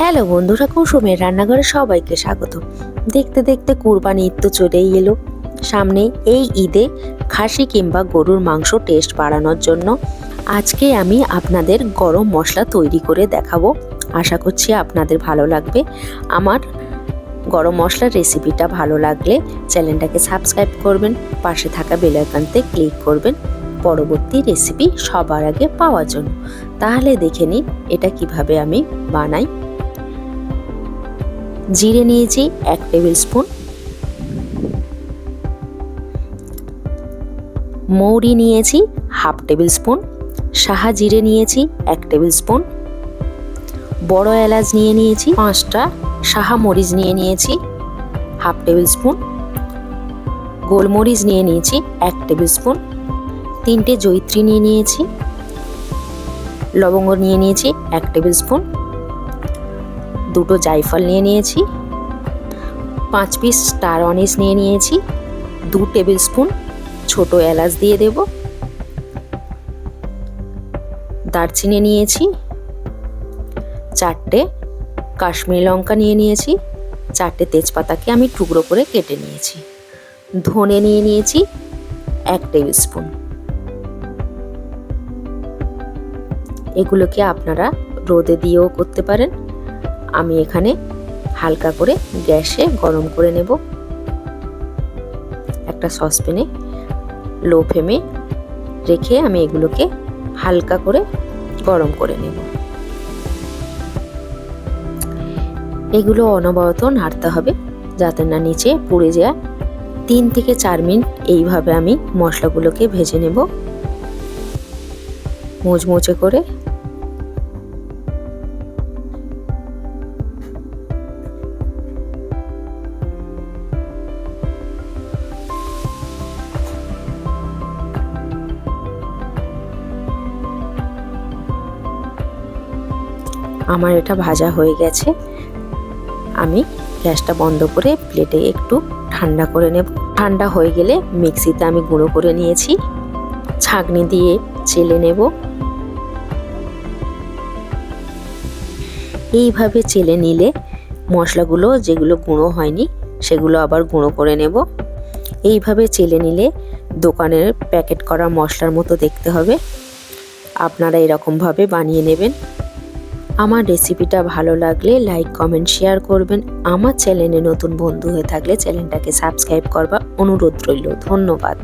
Hello বন্ধুরা কুসুমের রান্নাঘরে সবাইকে স্বাগত। দেখতে দেখতে কুরবানি ঈদ তো চলেই এলো। সামনে এই ঈদে খাসি কিংবা গরুর মাংস টেস্ট বাড়ানোর জন্য আজকে আমি আপনাদের গরম মশলা তৈরি করে দেখাবো। আশা করছি আপনাদের ভালো লাগবে। আমার গরম মশলার রেসিপিটা ভালো লাগলে চ্যানেলটাকে সাবস্ক্রাইব করবেন, পাশে থাকা বেল আইকনতে ক্লিক করবেন। পরবর্তী রেসিপি সবার আগে পাওয়ার জন্য। তাহলে দেখে নিন এটা কীভাবে আমি বানাই। জিরে নিয়েছি এক টেবিল স্পুন। মৌরি নিয়েছি হাফ টেবিল স্পুন। সাহা জিরে নিয়েছি এক টেবিল স্পুন। বড় এলাচ নিয়ে নিয়েছি পাঁচটা। সাহা মরিচ নিয়ে নিয়েছি হাফ টেবিল স্পুন। গোলমরিচ নিয়ে নিয়েছি এক টেবিল স্পুন। তিনটে জৈত্রী নিয়ে নিয়েছি। লবঙ্গ নিয়ে নিয়েছি এক টেবিল স্পুন। দুটো জায়ফল নিয়ে নিয়েছি, পাঁচ পিস স্টার অনিস নিয়ে নিয়েছি, দু টেবিল স্পুন ছোট এলাচ দিয়ে দেব, দারচিনি নিয়েছি, চারটে কাশ্মীরি লঙ্কা নিয়ে নিয়েছি, চারটে তেজপাতাকে আমি টুকরো করে কেটে নিয়েছি, ধনে নিয়ে নিয়েছি এক টেবিল স্পুন এগুলোকে আপনারা রোদে দিয়েও করতে পারেন। আমি এখানে হালকা করে গ্যাসে গরম করে নেব। একটা সসপ্যানে লো ফ্লেমে রেখে আমি এগুলোকে হালকা করে গরম করে নেব। এগুলো অনবরত নাড়তে হবে যাতে না নিচে পুড়ে যায়। তিন থেকে চার মিনিট এইভাবে আমি মশলাগুলোকে ভেজে নেব। মুচমুচে করে আমার এটা ভাজা হয়ে গেছে। আমি গ্যাসটা বন্ধ করে প্লেটে একটু ঠান্ডা করে নেব। ঠান্ডা হয়ে গেলে মিক্সিতে আমি গুঁড়ো করে নিয়েছি। ছাঁকনি দিয়ে চেলে নেব। এইভাবে চেলে নিলে মশলাগুলো যেগুলো গুঁড়ো হয়নি, সেগুলো আবার গুঁড়ো করে নেব। এইভাবে চেলে নিলে দোকানের প্যাকেট করা মশলার মতো দেখতে হবে। আপনারা এরকমভাবে বানিয়ে নেবেন। আমার রেসিপিটা ভালো লাগলে লাইক কমেন্ট শেয়ার করবেন। আমার চ্যানেলে নতুন বন্ধু হয়ে থাকলে চ্যানেলটাকে সাবস্ক্রাইব করবার অনুরোধ রইল। ধন্যবাদ।